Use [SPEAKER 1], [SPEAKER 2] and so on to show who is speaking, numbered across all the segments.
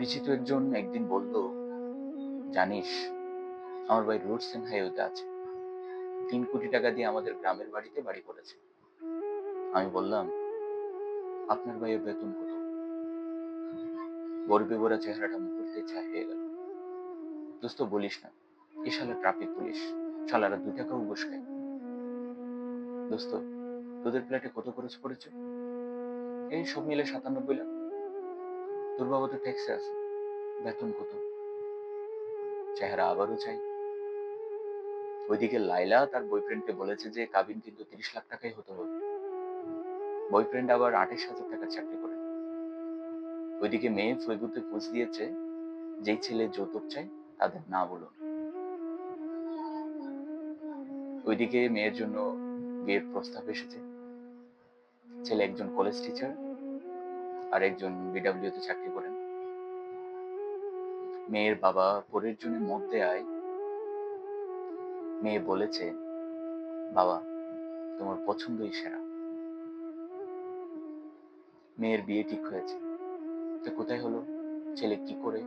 [SPEAKER 1] পরিচিত একজন একদিন বলল, জানিস, আমার ভাই রোডস এন্ড হাইওয়েতে আছে। তিন কোটি টাকা দিয়ে আমাদের গ্রামের বাড়িতে বাড়ি করেছে আমি বললাম, আপনার ভাইয়ের বেতন কত? গর্বে ভরা চেহারাটা মুহূর্তে ছাই হয়ে গেল। দোস্ত, বলিস না, এ শালা ট্রাফিক পুলিশ। শালারা দুই টাকাও ঘুষ খায়। দোস্ত, তোদের ফ্ল্যাটে কত খরচ পড়েছে? এই সব মিলে সাতানব্বই লাখ। তোর বাবা তো ট্যাক্সে আছে। বেতন কত? চেহারা আবারও চাই। ওইদিকে লাইলা তার বয়ফ্রেন্ডকে বলেছে যে, কাবিন কিন্তু তিরিশ লাখ টাকাই হতে হবে। বয়ফ্রেন্ড আবার আঠাশ হাজার টাকা চাকরি করে। ওইদিকে মেয়ে ফেসবুকে পোস্ট দিয়েছে, যেই ছেলে যৌতুক চাই তাদের না বলুন ওইদিকে মেয়ের জন্য বিয়ের প্রস্তাব এসেছে। ছেলে একজন কলেজ টিচার আর একজন বিডাব্লিউ তে চাকরি করেন। মেয়ের বাবা পরের জন্য মত দেয় মেয়ে বলেছে, বাবা, তোমার পছন্দই সেরা। মেয়ের বিয়ে ঠিক হয়েছে। তো কোথায় হলো? ছেলে কি করে?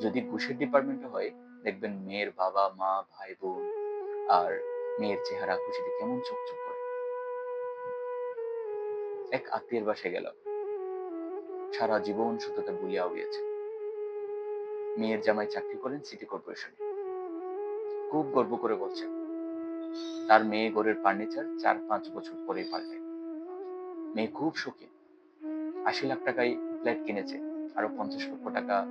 [SPEAKER 1] যদি ঘুষের ডিপার্টমেন্টে হয়, দেখবেন মেয়ের বাবা, মা ভাই বোন আর মেয়ের চেহারা খুশিতে কেমন চকচক করে। এক আত্মীয়ের বাসায় গেলাম। সারা জীবন সততা বুলিয়া গিয়েছে মেয়ের জামাই চাকরি করেন সিটি কর্পোরেশনে। খুব গর্ব করে বলছেন, তার মেয়ে ঘরের ফার্নিচার চার পাঁচ বছর পরেই পাল্টায়। মেয়ে খুব সুখী। আশি লাখ টাকায় ফ্ল্যাট কিনেছে, আরও পঞ্চাশ লক্ষ টাকা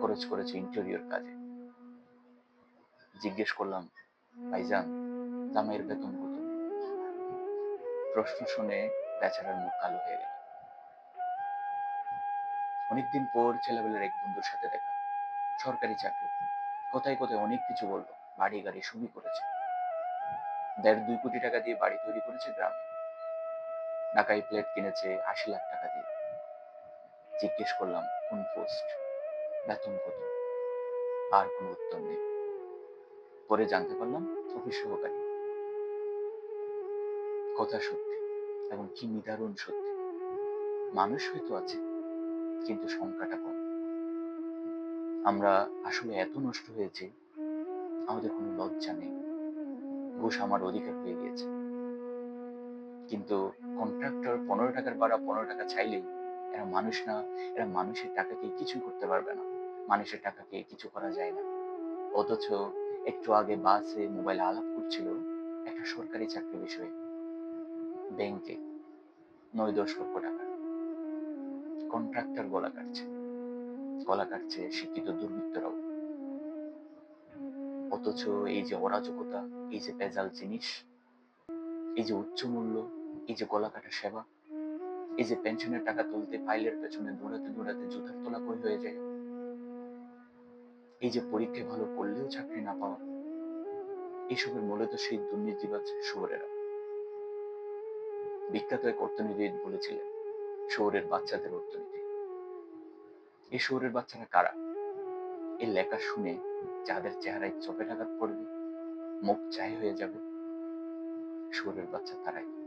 [SPEAKER 1] খরচ করেছে ইন্টেরিয়র কাজে। জিজ্ঞেস করলাম, ভাইজান, জামাইয়ের বেতন কত? প্রশ্ন শুনে বেচারার মুখ কালো হয়ে গেল। অনেকদিন পর ছেলেবেলার এক বন্ধুর সাথে দেখা। সরকারি চাকরি। কোথায় কোথায় অনেক কিছু বলল, বাড়ি গাড়ি সবই করেছে। দেড় দুই কোটি টাকা দিয়ে বাড়ি তৈরি করেছে গ্রামে। ঢাকায় প্লেট কিনেছে আশি লাখ টাকা দিয়ে। জিজ্ঞেস করলাম, কোন পোস্ট? বেতন কত? আর কোনো উত্তর নেই। পরে জানতে পারলাম, অফিস সহকারী। কথা সত্যি, এবং কি নিদারুণ সত্যি। মানুষ হয়তো আছে। কিন্তু সংখ্যাটা কম। আমরা আসলে এত নষ্ট হয়েছি, আমাদের কোনো লজ্জা নেই। ঘুষ আমার অধিকার হয়ে গিয়েছে। কিন্তু কন্ট্রাক্টর পনেরো টাকার বাড়া পনেরো টাকা চাইলেই এরা মানুষ না, এরা মানুষের টাকাকে কিছু করতে পারবে না। মানুষের টাকাকে কিছু করা যায় না। অথচ একটু আগে বাসে মোবাইলে আলাপ করছিল একটা সরকারি চাকরি বিষয়ে। ব্যাংকে নয় দশ লক্ষ টাকা। কন্ট্রাক্টর গলা কাটছে। গলা কাটছে শিক্ষিত দুর্বৃত্তরাও। অথচ এই যে অরাজকতা, এই যে পেজাল জিনিস, এই যে উচ্চ মূল্য, এই যে গলা কাটা সেবা, এই যে পেনশনের টাকা তুলতে ফাইলের পেছনে দৌড়াতে দৌড়াতে জুতার তোলা কই হয়ে যায়? এই যে পরীক্ষায় ভালো করলেও চাকরি না পাওয়া এইসবের মূলত সেই দুর্নীতিবাজ শুয়োরেরা বিখ্যাত এক অর্থনীতিবিদ বলেছিলেন শহরের বাচ্চাদের অর্থনীতি এই শহরের বাচ্চারা কারা? এই লেখা শুনে যাদের চেহারায় চোখে আঘাত পড়বে, মুখ চাই হয়ে যাবে শহরের বাচ্চা তারাই।